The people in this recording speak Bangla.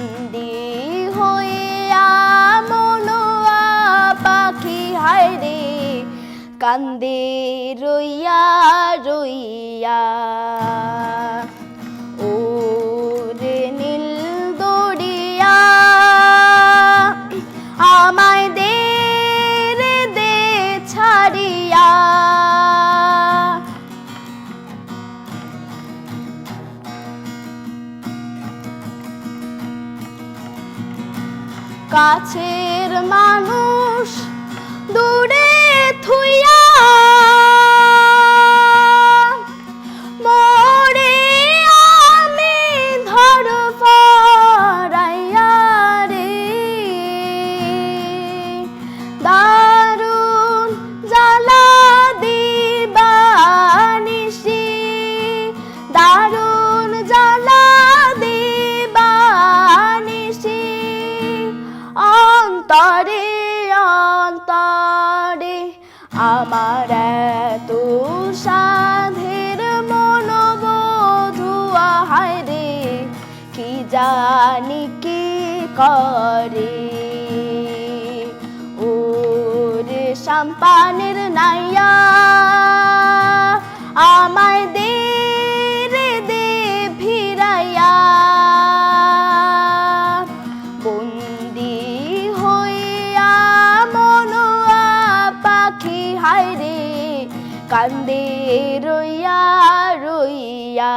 বন্দি কান্দে রইয়া রইয়া। ও রে নীল দড়িয়া আমায় কাছের মানুষ দূরে অন্তরে অন্তরে আমার এত সাধের মনোবোধুয়া, হায় রে, কি জানি কি করে? ওরে সাম্পানের নাইয়া, আমায় কান্দে রইয়া রইয়া।